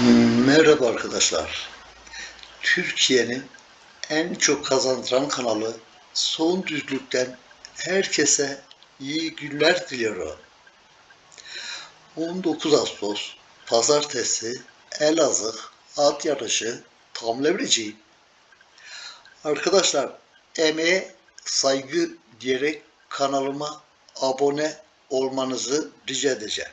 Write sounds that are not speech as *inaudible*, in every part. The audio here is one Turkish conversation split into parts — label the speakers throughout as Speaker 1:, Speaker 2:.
Speaker 1: Merhaba arkadaşlar. Türkiye'nin en çok kazandıran kanalı Son Düzlük'ten herkese iyi günler diliyorum. 19 Ağustos Pazartesi Elazığ at yarışı tam levreci. Arkadaşlar emeğe saygı diyerek kanalıma abone olmanızı rica edeceğim.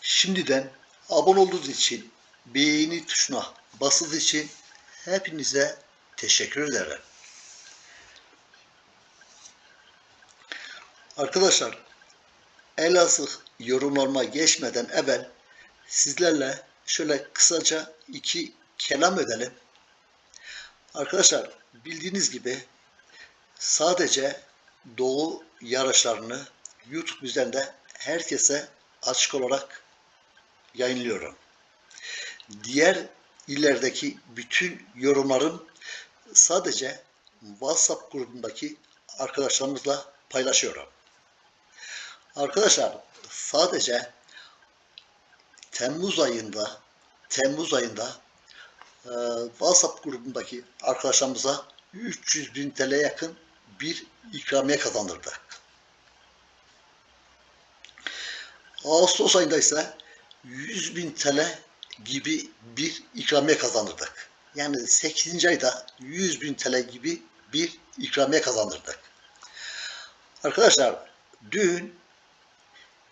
Speaker 1: Şimdiden abone olduğunuz için, beğeni tuşuna basınız için hepinize teşekkür ederim. Arkadaşlar, Elazığ yorumlarıma geçmeden evvel sizlerle şöyle kısaca iki kelam edelim. Arkadaşlar, bildiğiniz gibi sadece Doğu yarışlarını YouTube üzerinde herkese açık olarak yayınlıyorum. Diğer illerdeki bütün yorumlarım sadece WhatsApp grubundaki arkadaşlarımızla paylaşıyorum. Arkadaşlar sadece Temmuz ayında Temmuz ayında e, WhatsApp grubundaki arkadaşlarımıza 300 bin TL yakın bir ikramiye kazandırdık. Ağustos ayında ise 100 bin TL gibi bir ikramiye kazandırdık. Yani 8. ayda 100 bin TL gibi bir ikramiye kazandırdık. Arkadaşlar dün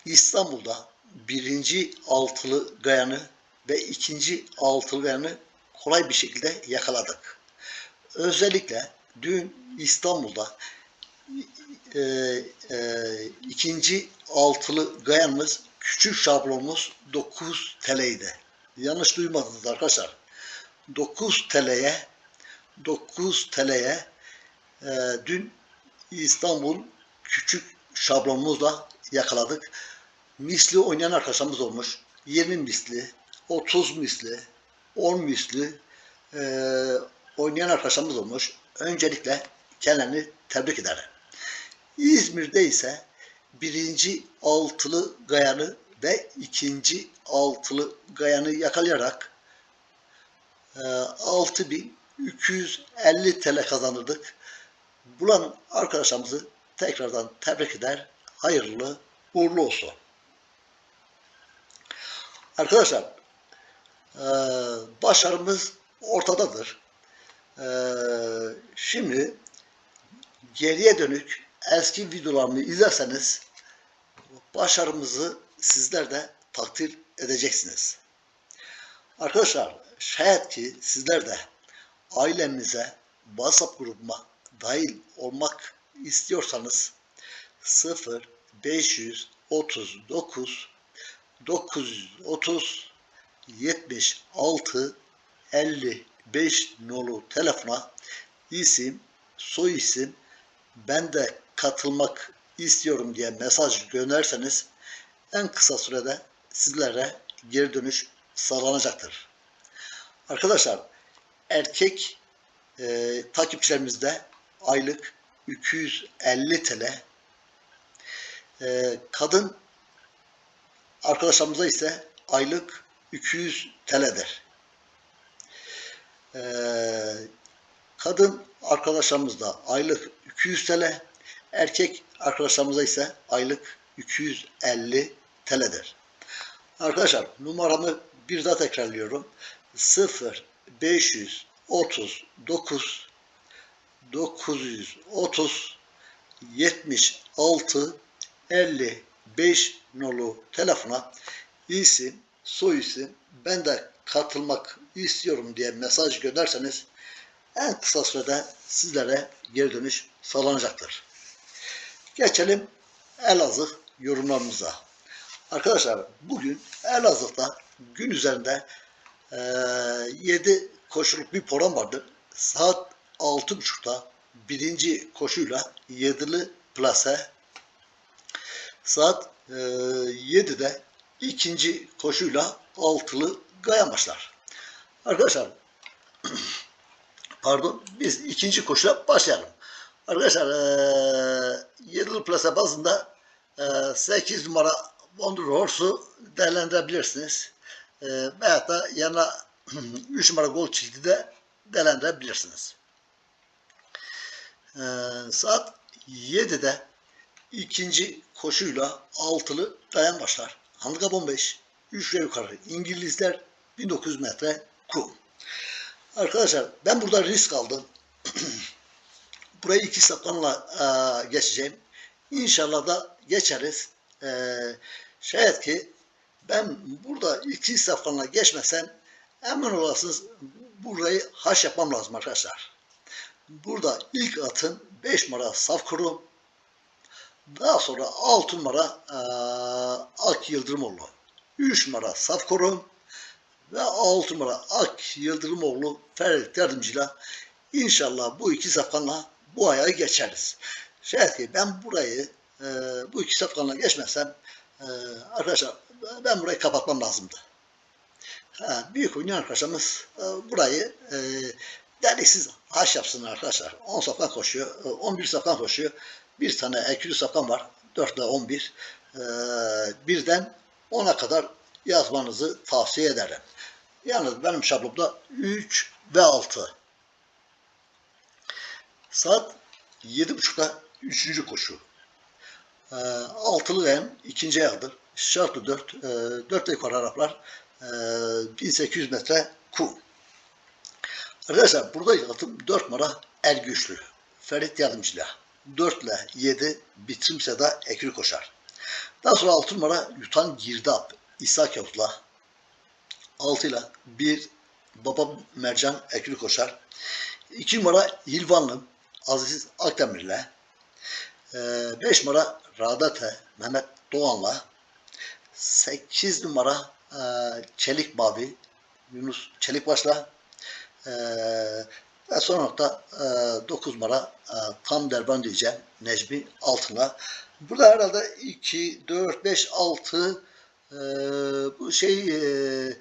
Speaker 1: İstanbul'da birinci altılı gayanı ve ikinci altılı gayanı kolay bir şekilde yakaladık. Özellikle dün İstanbul'da e, e, ikinci altılı gayanımız küçük şablonumuz 9 TL'ydi. Yanlış duymadınız arkadaşlar. 9 TL'ye 9 TL'ye e, dün İstanbul küçük şablonumuzla yakaladık. Misli oynayan arkadaşlarımız olmuş. 20 misli, 30 misli, 10 misli e, oynayan arkadaşlarımız olmuş. Öncelikle kendilerini tebrik ederim. İzmir'de ise birinci altılı gayanı ve ikinci altılı gayanı yakalayarak e, 6250 TL kazanırdık. Bulan arkadaşlarımızı tekrardan tebrik eder. Hayırlı uğurlu olsun. Arkadaşlar e, başarımız ortadadır. E, şimdi geriye dönük eski videolarımı izlerseniz başarımızı sizler de takdir edeceksiniz. Arkadaşlar şayet ki sizler de ailemize WhatsApp grubuma dahil olmak istiyorsanız 0 539 930 76 55 nolu telefona isim, soy isim, ben de katılmak istiyorum diye mesaj gönderseniz en kısa sürede sizlere geri dönüş sağlanacaktır. Arkadaşlar erkek e, takipçilerimizde aylık 250 TL e, kadın arkadaşlarımıza ise aylık 200 TL'dir. E, kadın arkadaşlarımızda aylık 200 TL, erkek arkadaşlarımıza ise aylık 250 TL'dir. Arkadaşlar numaramı bir daha tekrarlıyorum. 0 539 930 76 55 nolu telefona isim, soy isim, ben de katılmak istiyorum diye mesaj gönderseniz en kısa sürede sizlere geri dönüş sağlanacaktır. Geçelim Elazığ yorumlarımıza. Arkadaşlar bugün Elazığ'da gün üzerinde eee 7 koşuluk bir program vardı. Saat 6.30'da birinci koşuyla yedili plase saat eee 7'de ikinci koşuyla altılı gayan başlar. Arkadaşlar *clears throat* pardon biz ikinci koşuyla başlayalım. Arkadaşlar eee yedili plase bazında eee 8 numara Wonder Horse'u değerlendirebilirsiniz. Eee veyahut da yanına *clears throat* 3 numara gol çizgi de değerlendirebilirsiniz. Eee, saat 7'de ikinci koşuyla altılı dayan başlar. Handikap 15, 3 ve yukarı. İngilizler 1900 metre kum. Arkadaşlar ben burada risk aldım. *clears throat* Burayı iki saplanla eee, geçeceğim. İnşallah da geçeriz. Eee şayet ki ben burada iki saplanla geçmesem emin olasınız burayı haş yapmam lazım arkadaşlar. Burada ilk atın 5 numara saf kuru. Daha sonra 6 numara eee Ak Yıldırımoğlu. 3 numara saf kuru. Ve 6 numara Ak Yıldırımoğlu Ferit Yardımcı'yla inşallah bu iki safkanla bu ayağı geçeriz. Şayet ki ben burayı eee, bu iki safkanla geçmezsem eee, arkadaşlar ben burayı kapatmam lazımdı. Ha, büyük oynayan arkadaşlarımız e, burayı e, deliksiz haş yapsınlar arkadaşlar. 10 safkan koşuyor, e, 11 safkan koşuyor. Bir tane ekülü safkan var. 4 ile 11. E, birden 10'a kadar yazmanızı tavsiye ederim. Yalnız benim şablonumda 3 ve 6. Saat 7.30'da 3. koşu. E, altılı en ikinci ayağıdır. Şartlı 4. E, 4 yukarı Araplar. E, 1800 metre kum. Arkadaşlar burada atım 4 numara el güçlü. Ferit Yardımcı'yla. 4 ile 7 bitirimse de ekri koşar. Daha sonra 6 numara Yutan Girdap. İsa Kavuz'la. 6 ile 1 Baba Mercan ekri koşar. 2 numara Hilvanlı Aziz Akdemir'le. 5 numara Radate Mehmet Doğan'la. 8 numara e, Çelik Mavi Yunus Çelikbaş'la e, ve son nokta e, 9 numara e, Tam Derban diyeceğim Necmi Altın'la. Burada herhalde 2, 4, 5, 6 e, bu şey e,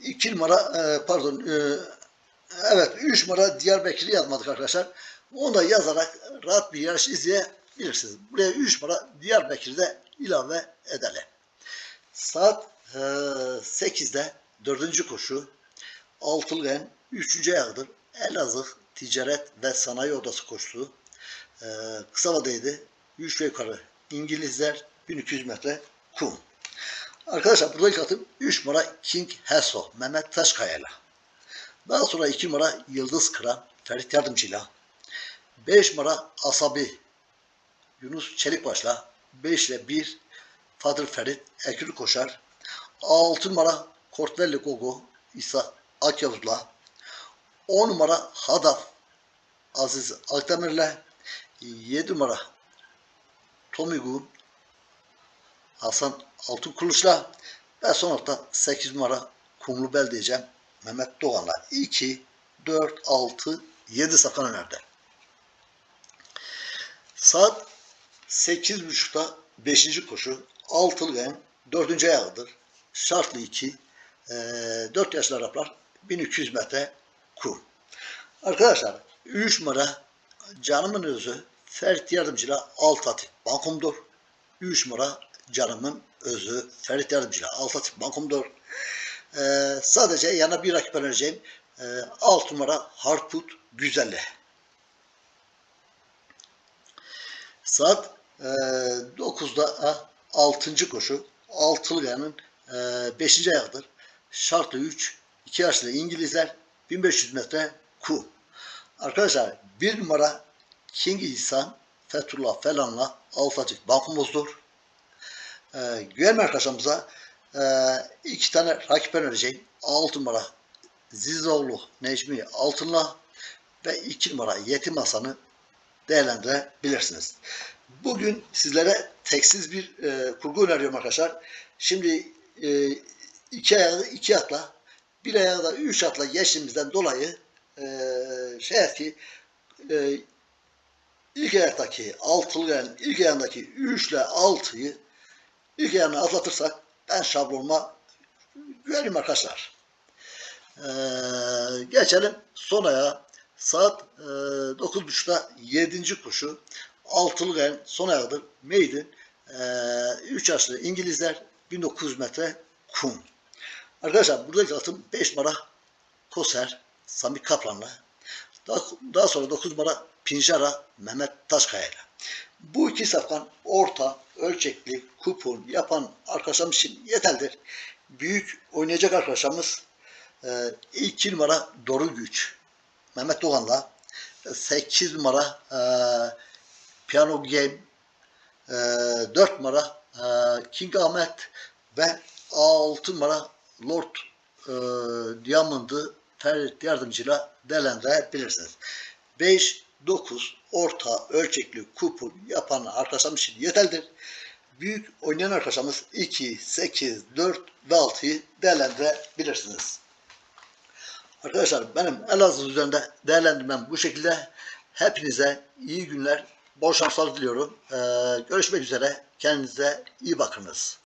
Speaker 1: 2 numara e, pardon e, evet 3 numara Diyarbakır'ı yazmadık arkadaşlar. Onu da yazarak rahat bir yarış izleyebilirsiniz. Buraya 3 numara Diyarbakır'da ilave edelim. Saat e, 8'de 4. koşu Altılgen 3. ayağıdır. Elazığ Ticaret ve Sanayi Odası koşusu. E, kısa vadeydi. 3 ve yukarı. İngilizler 1200 metre kum. Arkadaşlar buradaki atım 3 numara King Heso Mehmet Taşkaya'yla. Daha sonra 2 numara Yıldız Kıran Ferit Yardımcı'yla. 5 numara Asabi Yunus Çelikbaş'la. 5 ile 1 Fadır Ferit Ekül Koşar. 6 numara Kortvelli Gogo İsa Akyavuz'la. 10 numara Hadaf Aziz Akdemir'le. 7 numara Tomigun Hasan Altınkuluç'la ve son nokta 8 numara Kumlubel diyeceğim Mehmet Doğan'la. 2, 4, 6, 7 safkan önerdi. Saat 8.30'da 5. koşu altılı gen 4. ayağıdır. Şartlı 2 e, 4 yaşlı Araplar 1200 metre kum. Arkadaşlar 3 numara canımın özü Ferit Yardımcı'yla alt atık bankumdur. 3 numara canımın özü Ferit Yardımcı'yla alt atık bankumdur. E, sadece yana bir rakip önereceğim. E, 6 numara Harput Güzelli. Saat e, 9'da 6. koşu. Altılıyan'ın 5. ayağıdır. Şartlı 3. 2 yaşlı İngilizler 1500 metre ku. Arkadaşlar bir numara King İhsan Fethullah Felan'la Alfacık bankumuzdur. E, güvenme arkadaşlarımıza e, iki tane rakip önereceğim. 6 numara Zizoğlu Necmi Altın'la ve 2 numara Yetim Hasan'ı değerlendirebilirsiniz. Bugün sizlere teksiz bir e, kurgu öneriyorum arkadaşlar. Şimdi e, iki ayağı iki atla, bir ayağı da üç atla geçtiğimizden dolayı e, şey ki e, ilk ayaktaki altılı yani ilk ayağındaki 3 ile 6'yı ilk ayağına atlatırsak ben şablonuma güvenim arkadaşlar. Ee, geçelim son ayağa. Saat e, 9.30'da 7. kuşu altılı gen son ayağıdır. Maiden. E, 3 yaşlı İngilizler 1900 metre kum. Arkadaşlar buradaki atım 5 numara Koser Sami Kaplan'la daha, daha sonra 9 numara Pinjara Mehmet Taşkaya ile. Bu iki safkan orta, ölçekli, kupon yapan arkadaşlarımız için yeterlidir. Büyük oynayacak arkadaşlarımız e, 2 numara Doru Güç Mehmet Doğan'la 8 numara e, Piano Game e, 4 numara e, King Ahmet ve 6 numara Lord e, Diamond'ı Ferit yardımcıyla değerlendirebilirsiniz. 5, 9 orta ölçekli kupon yapan arkadaşlarımız için yeterlidir. Büyük oynayan arkadaşlarımız 2, 8, 4 ve 6'yı değerlendirebilirsiniz. Arkadaşlar benim Elazığ üzerinde değerlendirmem bu şekilde. Hepinize iyi günler, bol şanslar diliyorum. Ee, görüşmek üzere. Kendinize iyi bakınız.